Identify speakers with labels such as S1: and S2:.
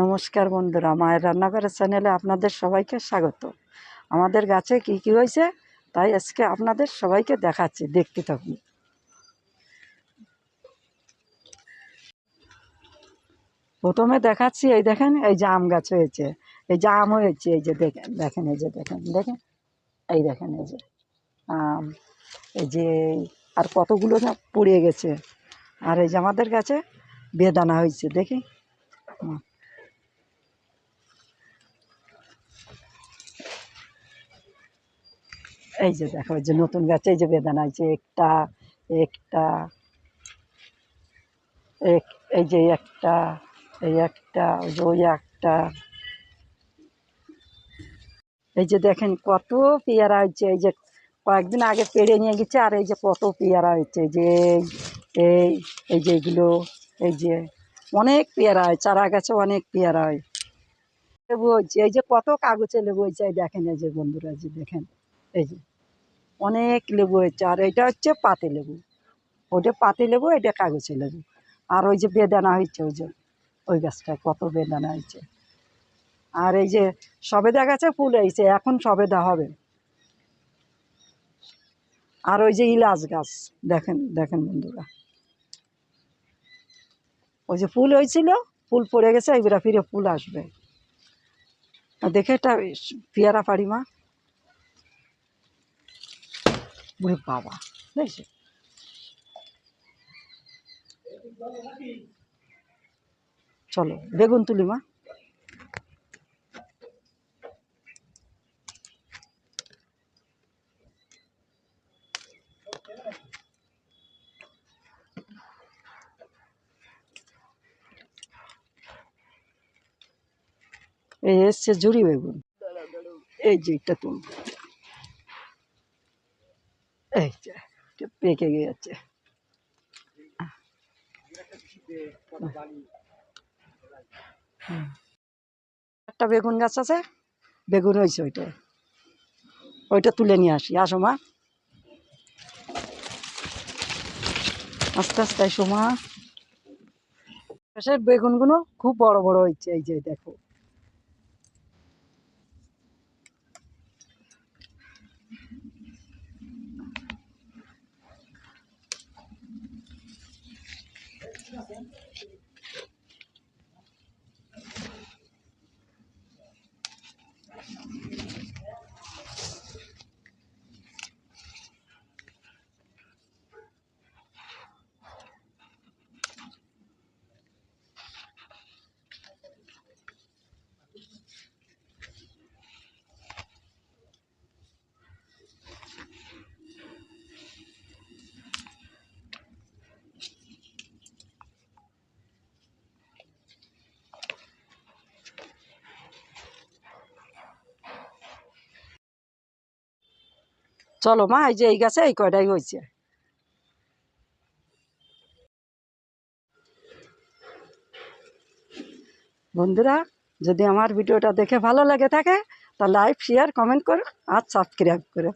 S1: নমস্কার বন্ধুরা, মায়ের রান্নাঘরের চ্যানেলে আপনাদের সবাইকে স্বাগত। আমাদের গাছে কি কি হয়েছে, তাই আজকে আপনাদের সবাইকে দেখাচ্ছি, দেখতে থাকুন। প্রথমে দেখাচ্ছি, এই দেখেন, এই যে আম গাছ হয়েছে, এই যে আম হয়েছে, এই যে দেখেন দেখেন, এই যে দেখেন দেখেন, এই দেখেন, এই যে আম, এই যে, আর কতগুলো না পুড়িয়ে গেছে। আর এই যে আমাদের গাছে বেদানা হয়েছে, দেখি। এই যে দেখো এই যে নতুন গাছে এই যে বেদানা হয়েছে একটা একটা এক- এই যে একটা এই একটা ওই যে ওই একটা এই যে দেখেন কত পেয়ারা হয়েছে এই যে কয়েকদিন আগে পেড়ে নিয়ে গেছে আর এই যে কত পেয়ারা হয়েছে যে এই- এই এই যে এগুলো এই যে অনেক পেয়ারা হয় চারা গাছে অনেক পেয়ারা হয় লেবু হয়েছে এই যে কত কাগজে লেবু হয়েছে এই দেখেন এই যে বন্ধুরা যে দেখেন এই যে অনেক লেবু হয়েছে। আর এটা হচ্ছে পাতে লেবু। ওটা পাতি লেবু, এটা কাগজে লেবু। আর ওই যে বেদানা হয়েছে, ওই যে, ওই গাছটায় কত বেদানা হয়েছে। আর এই যে সবেদা গাছে ফুল হয়েছে, এখন সবেদা হবে। আর ওই যে ইলাচ গাছ, দেখেন দেখেন বন্ধুরা। ওই যে ফুল হয়েছিল, ফুল পড়ে গেছে, এবার ফিরে ফুল আসবে। দেখে এটা পেয়ারা পাড়ি মা ওরে বাবা, দেখছি? চলো, বেগুন তুলি মা। এই এসছে ঝুড়ি বেগুন। এই যে, এটা তুমি এই যে পেকে গিয়েছে। হুম। একটা বেগুন গাছ আছে, বেগুন হয়েছে ওইটা ওইটা তুলে নিয়ে আসি, আসো মা। আস্তে আস্তে, আসো মা। বেগুনগুলো খুব বড় বড় হয়েছে, এই যে দেখো। চলো মা, এই যে এই গাছে এই কয়টাই হয়েছে। বন্ধুরা, যদি আমার ভিডিওটা দেখে ভালো লাগে থাকে তা লাইক শেয়ার কমেন্ট করো আর সাবস্ক্রাইব করো।